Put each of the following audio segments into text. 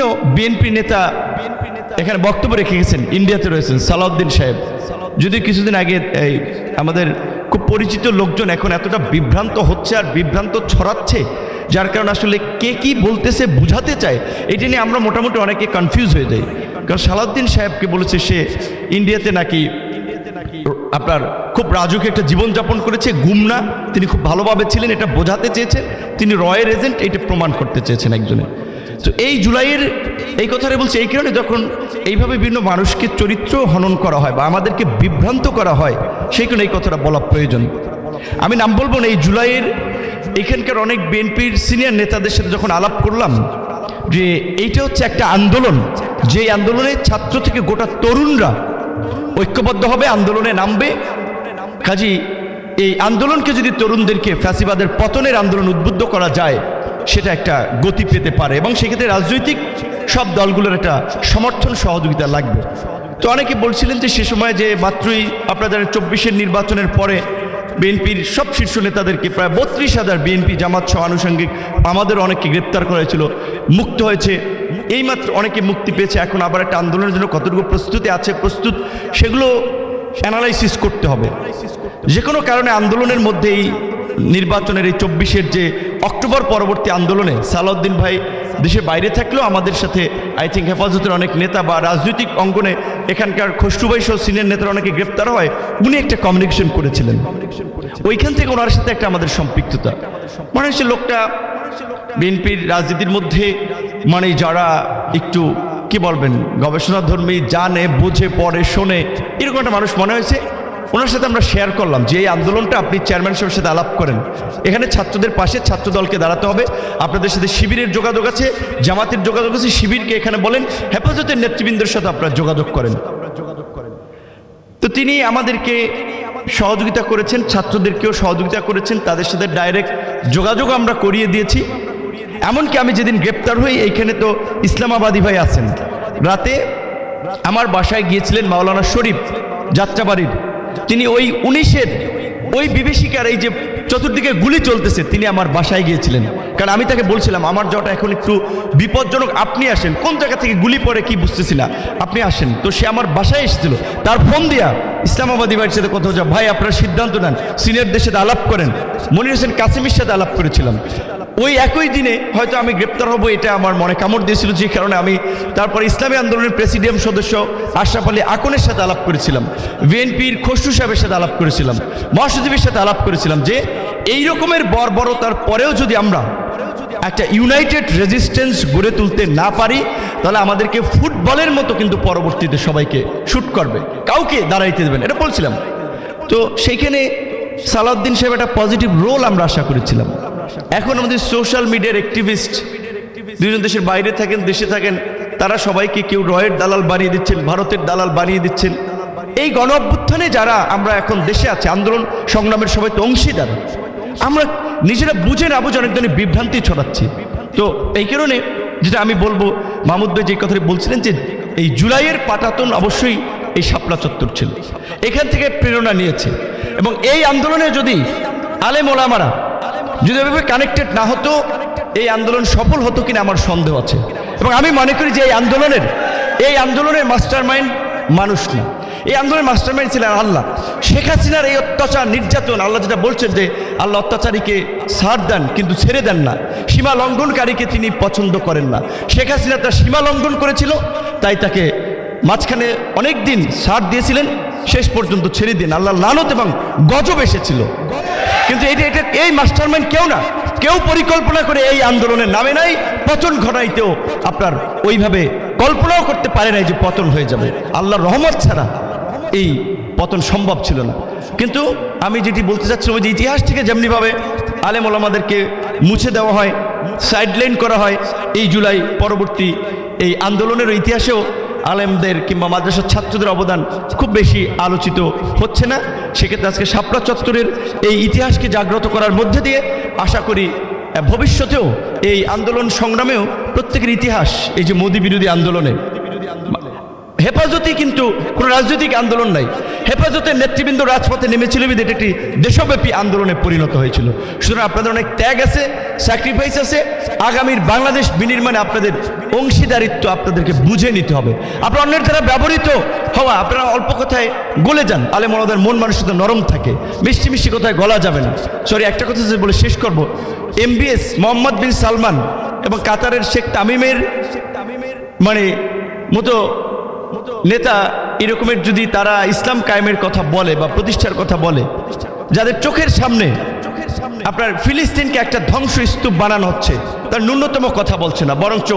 সিনো BNP নেতা এখানে বক্তব্য রেখে গেছেন, ইন্ডিয়াতে রয়েছেন, সালাউদ্দিন সাহেব। যদি কিছুদিন আগে এই আমাদের খুব পরিচিত লোকজন এখন এতটা বিভ্রান্ত হচ্ছে আর বিভ্রান্ত ছড়াচ্ছে, যার কারণে আসলে কে কি বলতেছে বুঝাতে চায়, এটা নিয়ে আমরা মোটামুটি অনেকে কনফিউজ হয়ে যাই। কারণ সালাউদ্দিন সাহেবকে বলেছে সে ইন্ডিয়াতে নাকি আপনার খুব রাজুকে একটা জীবনযাপন করেছে, গুমনা, তিনি খুব ভালোভাবে ছিলেন, এটা বোঝাতে চেয়েছেন, তিনি রয়ের এজেন্ট, এটা প্রমাণ করতে চেয়েছেন একজনে। তো এই জুলাইয়ের এই কথাটা বলছে এই কারণে যখন এইভাবে বিভিন্ন মানুষকে চরিত্র হনন করা হয় বা আমাদেরকে বিভ্রান্ত করা হয়, সেই কারণে এই কথাটা বলা প্রয়োজন। আমি নাম বলব না, এই জুলাইয়ের এখানকার অনেক বিএনপির সিনিয়র নেতাদের সাথে যখন আলাপ করলাম যে এইটা হচ্ছে একটা আন্দোলন যে আন্দোলনে ছাত্র থেকে গোটা তরুণরা ঐক্যবদ্ধ হবে, আন্দোলনে নামবে। কাজী এই আন্দোলনকে যদি তরুণদেরকে ফ্যাসিবাদের পতনের আন্দোলন উদ্বুদ্ধ করা যায় সেটা একটা গতি পেতে পারে এবং সেক্ষেত্রে রাজনৈতিক সব দলগুলোর একটা সমর্থন সহযোগিতা লাগবে। তো অনেকে বলছিলেন যে সে সময় যে মাত্রই আপনাদের চব্বিশের নির্বাচনের পরে বিএনপির সব শীর্ষ নেতাদেরকে প্রায় বত্রিশ হাজার বিএনপি জামাত সহ আনুষঙ্গিক আমাদের অনেককে গ্রেপ্তার করা হয়েছিল, মুক্ত হয়েছে। এইমাত্র অনেকে মুক্তি পেয়েছে, এখন আবার একটা আন্দোলনের জন্য কতটুকু প্রস্তুতি আছে, প্রস্তুত, সেগুলো অ্যানালাইসিস করতে হবে। যে কোনো কারণে আন্দোলনের মধ্যেই নির্বাচনের এই চব্বিশের যে অক্টোবর পরবর্তী আন্দোলনে সালাউদ্দিন ভাই দেশের বাইরে থাকলেও আমাদের সাথে আই থিঙ্ক হেফাজতের অনেক নেতা বা রাজনৈতিক অঙ্গনে এখানকার খসরুভাই সহ সিনিয়র নেতারা অনেকে গ্রেপ্তার হয়, উনি একটা কমিউনিকেশন করেছিলেন। ওইখান থেকে ওনার সাথে একটা আমাদের সম্পৃক্ততা। মনে হচ্ছে লোকটা বিএনপির রাজনীতির মধ্যে মানে যারা একটু, কি বলবেন, গবেষণাধর্মী, জানে, বুঝে, পড়ে, শোনে, এরকম একটা মানুষ মনে হয়েছে। ওনার সাথে আমরা শেয়ার করলাম যে এই আন্দোলনটা আপনি চেয়ারম্যান সাহেবের সাথে আলাপ করেন। এখানে ছাত্রদের পাশে ছাত্র দলকে দাঁড়াতে হবে। আপনাদের সাথে শিবিরের যোগাযোগ আছে, জামাতের যোগাযোগ আছে। শিবিরকে এখানে বলেন, হেফাজতের নেতৃবৃন্দের সাথে আপনারা যোগাযোগ করেন। তো তিনি আমাদেরকে সহযোগিতা করেছেন, ছাত্রদেরকেও সহযোগিতা করেছেন, তাদের সাথে ডাইরেক্ট যোগাযোগ আমরা করিয়ে দিয়েছি। এমনকি আমি যেদিন গ্রেপ্তার হই, এইখানে তো ইসলামাবাদী ভাই আছেন। রাতে আমার বাসায় গিয়েছিলেন মাওলানা শরীফ যাত্রাবাড়ির। তিনি ওই উনিশের ওই বিভীষিকার এই যে চতুর্দিকে গুলি চলতেছে, তিনি আমার বাসায় গিয়েছিলেন। কারণ আমি তাকে বলছিলাম, আমার যাওয়াটা এখন একটু বিপজ্জনক, আপনি আসেন। কোন জায়গা থেকে গুলি পড়ে কি বুঝতেছি না। আপনি আসেন। তো সে আমার বাসায় এসেছিল। তার ফোন দিয়া ইসলামাবাদী ভাইয়ের সাথে কথা যা ভাই, আপনারা সিদ্ধান্ত নেন। সিনিয়রদের সাথে আলাপ করেন। মনির হোসেন কাসিমের সাথে আলাপ করেছিলাম। ওই একই দিনে হয়তো আমি গ্রেপ্তার হব, এটা আমার মনে কামড় দিয়েছিল, যে কারণে আমি তারপর ইসলামী আন্দোলনের প্রেসিডিয়াম সদস্য আশরাফ আলী আকনের সাথে আলাপ করেছিলাম, বিএনপির খসরু সাহেবের সাথে আলাপ করেছিলাম, মহাসচিবের সাথে আলাপ করেছিলাম যে এই রকমের বর্বরতার পরেও যদি আমরা একটা ইউনাইটেড রেজিস্ট্যান্স গড়ে তুলতে না পারি, তাহলে আমাদেরকে ফুটবলের মতো কিন্তু পরবর্তীতে সবাইকে শ্যুট করবে, কাউকে দাঁড়াইতে দেবেন এটা বলছিলাম। তো সেইখানে সালাউদ্দিন সাহেব একটা পজিটিভ রোল আমরা আশা করেছিলাম। এখন আমাদের সোশ্যাল মিডিয়ার অ্যাক্টিভিস্ট দুজন দেশের বাইরে থাকেন, দেশে থাকেন, তারা সবাইকে কেউ রয়ের দালাল বানিয়ে দিচ্ছেন, ভারতের দালাল বানিয়ে দিচ্ছেন। এই গণ অভ্যুত্থানে যারা আমরা এখন দেশে আছি, আন্দোলন সংগ্রামের সবাই তো অংশীদার। আমরা নিজেরা বুঝে না বুঝে অনেক ধরনের বিভ্রান্তি ছড়াচ্ছি। তো এই কারণে যেটা আমি বলব, মাহমুদ ভাই যে কথাটি বলছিলেন যে, এই জুলাইয়ের পাটাতন অবশ্যই এই শাপলা চত্বর ছিল। এখান থেকে প্রেরণা নিয়েছে। এবং এই আন্দোলনে যদি আলেম ওলামারা যদি এভাবে কানেক্টেড না হতো, এই আন্দোলন সফল হতো কিনা আমার সন্দেহ আছে। এবং আমি মনে করি যে এই আন্দোলনের এই আন্দোলনের মাস্টার মাইন্ড মানুষ না। এই আন্দোলনের মাস্টার মাইন্ড ছিলেন আল্লাহ। শেখ হাসিনার এই অত্যাচার, নির্যাতন, আল্লাহ যেটা বলছেন যে আল্লাহ অত্যাচারীকে ছাড় দেন, কিন্তু ছেড়ে দেন না। সীমা লঙ্ঘনকারীকে তিনি পছন্দ করেন না। শেখ হাসিনা তার সীমা লঙ্ঘন করেছিল, তাই তাকে মাঝখানে অনেক দিন দিয়েছিলেন, শেষ পর্যন্ত ছেড়ে দিন আল্লাহ লালত এবং গজব এসেছিল। কিন্তু এটা এটা, এই মাস্টারমাইন্ড কেউ না। কেউ পরিকল্পনা করে এই আন্দোলনের নামে নাই, পতন ঘটাইতেও আপনার ওইভাবে কল্পনাও করতে পারে নাই যে পতন হয়ে যাবে। আল্লাহর রহমত ছাড়া এই পতন সম্ভব ছিল না। কিন্তু আমি যেটি বলতে চাচ্ছিলাম যে ইতিহাস থেকে যেমনিভাবে আলেম ওলামাদেরকে মুছে দেওয়া হয় সাইডলাইন করা হয়, এই জুলাই পরবর্তী এই আন্দোলনের ইতিহাসেও আলেমদের কিংবা মাদ্রাসার ছাত্রদের অবদান খুব বেশি আলোচিত হচ্ছে না। সেক্ষেত্রে আজকে শাপলা চত্বরের এই ইতিহাসকে জাগ্রত করার মধ্যে দিয়ে আশা করি ভবিষ্যতেও এই আন্দোলন সংগ্রামেও প্রত্যেকের ইতিহাস, এই যে মোদী বিরোধী আন্দোলনে হেফাজতি কিন্তু কোনো রাজনৈতিক আন্দোলন নাই। হেফাজতের নেতৃবৃন্দ রাজপথে নেমেছিল বিধে এটি একটি দেশব্যাপী আন্দোলনে পরিণত হয়েছিল। সুতরাং আপনাদের অনেক ত্যাগ আছে স্যাক্রিফাইস আছে। আগামীর বাংলাদেশ বিনির্মাণে আপনাদের অংশীদারিত্ব আপনাদেরকে বুঝে নিতে হবে। আপনারা অন্যের দ্বারা ব্যবহৃত হওয়া, আপনারা অল্প কথায় গলে যান আলে মনদের মন মানুষের তো নরম থাকে, মিষ্টি মিষ্টি কথায় গলা যাবে না। সরি একটা কথা যে বলে শেষ করব। এমবিএস মোহাম্মদ বিন সালমান এবং কাতারের শেখ তামিমের মানে মতো নেতা এরকমের যদি তারা ইসলাম কায়েমের কথা বলে বা প্রতিষ্ঠার কথা বলে, যাদের চোখের সামনে আপনার ফিলিস্তিনকে একটা ধ্বংস স্তূপ বানানো হচ্ছে, তার ন্যূনতম কথা বলছে না, বরঞ্চ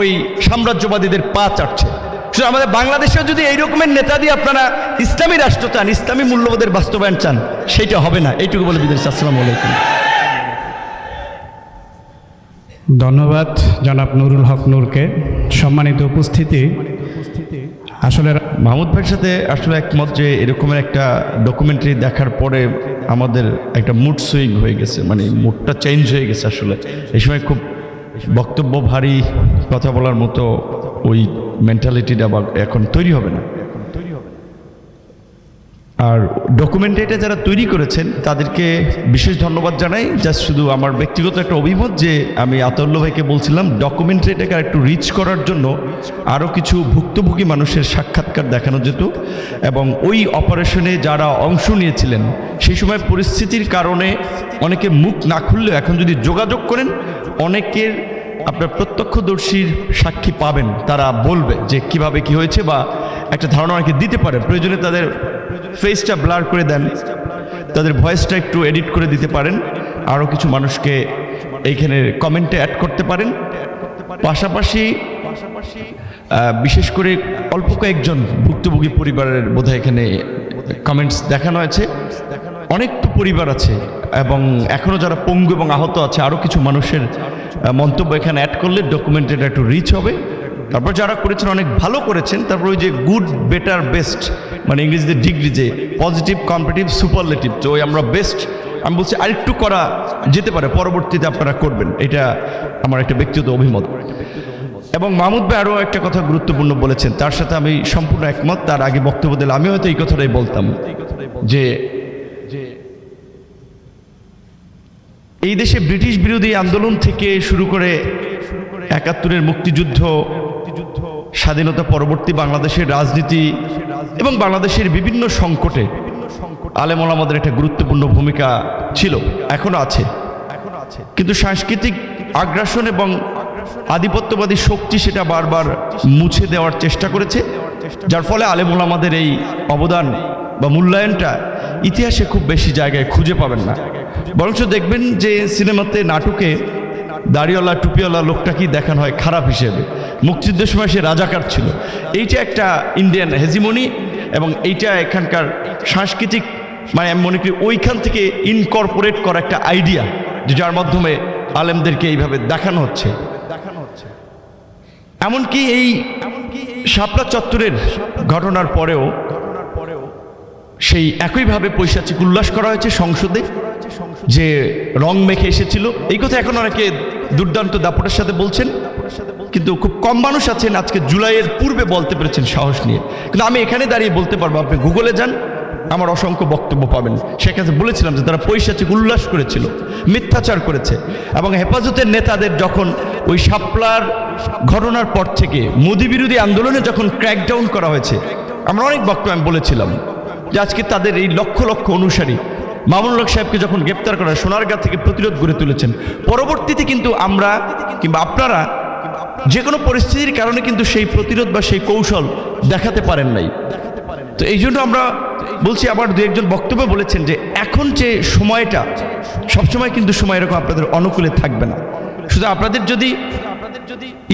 ওই সাম্রাজ্যবাদীদের পা চাটছে। শুধু আমাদের বাংলাদেশেও যদি এই রকমের নেতা দিয়ে আপনারা ইসলামী রাষ্ট্র চান, ইসলামী মূল্যবোধের বাস্তবায়ন চান সেইটা হবে না। এইটুকু বলে বিদেশ আসসালামু আলাইকুম। ধন্যবাদ জনাব নুরুল হক নূরকে। সম্মানিত উপস্থিতি আসলে মাহমুদ ভাইয়ের সাথে আসলে একমত যে এরকমের একটা ডকুমেন্টারি দেখার পরে আমাদের একটা মুড সুইং হয়ে গেছে মানে মুডটা চেঞ্জ হয়ে গেছে আসলে। এই সময় খুব বক্তব্য ভারী, কথা বলার মতো ওই মেন্টালিটিটা বা এখন তৈরি হবে না। আর ডকুমেন্টারিটা যারা তৈরি করেছেন, তাদেরকে বিশেষ ধন্যবাদ জানাই। জাস্ট শুধু আমার ব্যক্তিগত একটা অভিমত যে, আমি আতল্য ভাইকে বলছিলাম ডকুমেন্টারিটাকে আর একটু রিচ করার জন্য আরও কিছু ভুক্তভোগী মানুষের সাক্ষাৎকার দেখানো যেত এবং ওই অপারেশনে যারা অংশ নিয়েছিলেন, সেই সময় পরিস্থিতির কারণে অনেকে মুখ না খুললেও এখন যদি যোগাযোগ করেন, অনেকের আপনার প্রত্যক্ষদর্শীর সাক্ষী পাবেন, তারা বলবে যে কীভাবে কি হয়েছে বা একটা ধারণা অনেকে দিতে পারে। প্রয়োজনে তাদের ফেসটা ব্লার করে দেন, তাদের ভয়েসটা একটু এডিট করে দিতে পারেন, আরও কিছু মানুষকে এইখানে কমেন্টে অ্যাড করতে পারেন। পাশাপাশি বিশেষ করে অল্প কয়েকজন ভুক্তভোগী পরিবারের বোধহয় এখানে কমেন্টস দেখানো হয়েছে। অনেক পরিবার আছে এবং এখনও যারা পঙ্গু এবং আহত আছে আরও কিছু মানুষের মন্তব্য এখানে অ্যাড করলে ডকুমেন্টেড একটু রিচ হবে। তারপর যারা করেছেন, অনেক ভালো করেছেন, তারপর ওই যে গুড বেটার বেস্ট মানে ইংরেজিতে ডিগ্রি যে পজিটিভ কম্পিটিভ সুপারলেটিভ তো ওই আমরা বেস্ট আমি বলছি আরেকটু করা যেতে পারে, পরবর্তীতে আপনারা করবেন। এটা আমার একটা ব্যক্তিগত অভিমত। এবং মাহমুদ ভাই আরও একটা কথা গুরুত্বপূর্ণ বলেছেন, তার সাথে আমি সম্পূর্ণ একমত, তার আগে বক্তব্য দিলে আমি হয়তো এই কথাটাই বলতাম, যে এই দেশে ব্রিটিশ বিরোধী আন্দোলন থেকে শুরু করে একাত্তরের মুক্তিযুদ্ধ, স্বাধীনতা পরবর্তী বাংলাদেশের রাজনীতি এবং বাংলাদেশের বিভিন্ন সংকটে আলেমল আমাদের একটা গুরুত্বপূর্ণ ভূমিকা ছিল, এখনও আছে। কিন্তু সাংস্কৃতিক আগ্রাসন এবং আধিপত্যবাদী শক্তি সেটা বারবার মুছে দেওয়ার চেষ্টা করেছে, যার ফলে আলেমুল আমাদের এই অবদান বা মূল্যায়নটা ইতিহাসে খুব বেশি জায়গায় খুঁজে পাবেন না। বরঞ্চ দেখবেন যে সিনেমাতে নাটকে দাড়িওয়ালা, টুপিওয়ালা লোকটাকেই দেখানো হয় খারাপ হিসেবে। মুক্তিযুদ্ধের সময় সে রাজাকার ছিল। এইটা একটা ইন্ডিয়ান হেজিমনি এবং এইটা এখানকার সাংস্কৃতিক মানে আমি মনে করি ওইখান থেকে ইনকর্পোরেট করা একটা আইডিয়া যার মাধ্যমে আলেমদেরকে এইভাবে দেখানো হচ্ছে দেখানো হচ্ছে। এমনকি এই শাপলা চত্বরের ঘটনার পরেও সেই একইভাবে পৈশাচিক উল্লাস করা হয়েছে সংসদে, যে রং মেখে এসেছিল। এই কথা এখন অনেকে দুর্দান্ত দাপটের সাথে বলছেন, কিন্তু খুব কম মানুষ আছেন। আজকে জুলাইয়ের পূর্বে বলতে পেরেছেন সাহস নিয়ে। কিন্তু আমি এখানে দাঁড়িয়ে বলতে পারব, আপনি গুগলে যান, আমার অসংখ্য বক্তব্য পাবেন। সেখানে বলেছিলাম যে তারা পৈশাচিক উল্লাস করেছিল, মিথ্যাচার করেছে। এবং হেফাজতের নেতাদের যখন ওই শাপলার ঘটনার পর থেকে মোদি বিরোধী আন্দোলনে যখন ক্র্যাকডাউন করা হয়েছে, আমরা অনেক বক্তব্য আমি বলেছিলাম। যে আজকে তাদের এই লক্ষ লক্ষ অনুসারী মামুনুল হক সাহেবকে যখন গ্রেপ্তার করা সোনারগাঁ থেকে প্রতিরোধ গড়ে তুলেছেন। পরবর্তীতে কিন্তু আমরা কিংবা আপনারা যে কোনো পরিস্থিতির কারণে কিন্তু সেই প্রতিরোধ বা সেই কৌশল দেখাতে পারেন নাই। তো এই জন্য আমরা বলছি, আবার দু একজন বক্তব্য বলেছেন যে এখন যে সময়টা, সবসময় কিন্তু সময় এরকম আপনাদের অনুকূলে থাকবে না। শুধু আপনাদের যদি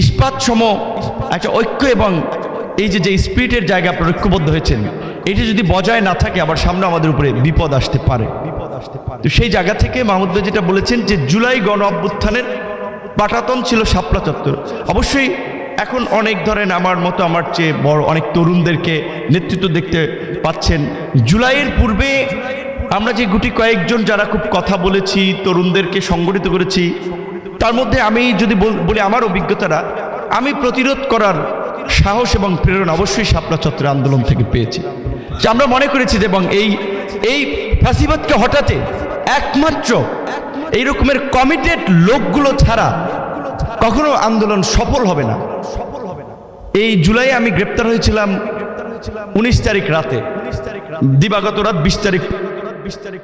ইস্পাত সম একটা ঐক্য এবং এই যে যে স্পিরিটের জায়গা আপনারা ঐক্যবদ্ধ হয়েছেন এটা যদি বজায় না থাকে, আবার সামনে আমাদের উপরে বিপদ আসতে পারে। তো সেই জায়গা থেকে মাহমুদ ভাই যেটা বলেছেন যে, জুলাই গণ অভ্যুত্থানের পাটাতন ছিল শাপলা চত্বর। অবশ্যই এখন অনেক ধরেন আমার মতো, আমার চেয়ে বড় অনেক তরুণদেরকে নেতৃত্ব দেখতে পাচ্ছেন। জুলাইয়ের পূর্বে আমরা যে গুটি কয়েকজন যারা খুব কথা বলেছি, তরুণদেরকে সংগঠিত করেছি, তার মধ্যে আমি যদি বল- আমার অভিজ্ঞতাটা আমি প্রতিরোধ করার সাহস এবং প্রেরণা অবশ্যই শাপলা চত্বর আন্দোলন থেকে পেয়েছি। যে আমরা মনে করেছি যে এবং এই এই ফ্যাসিবাদকে হঠাতে একমাত্র এই রকমের কমিটেড লোকগুলো ছাড়া কখনো আন্দোলন সফল হবে না। সফল হবে না এই জুলাই আমি গ্রেপ্তার হয়েছিলাম উনিশ তারিখ রাতে। দিবাগত রাত বিশ তারিখ বিশ তারিখ।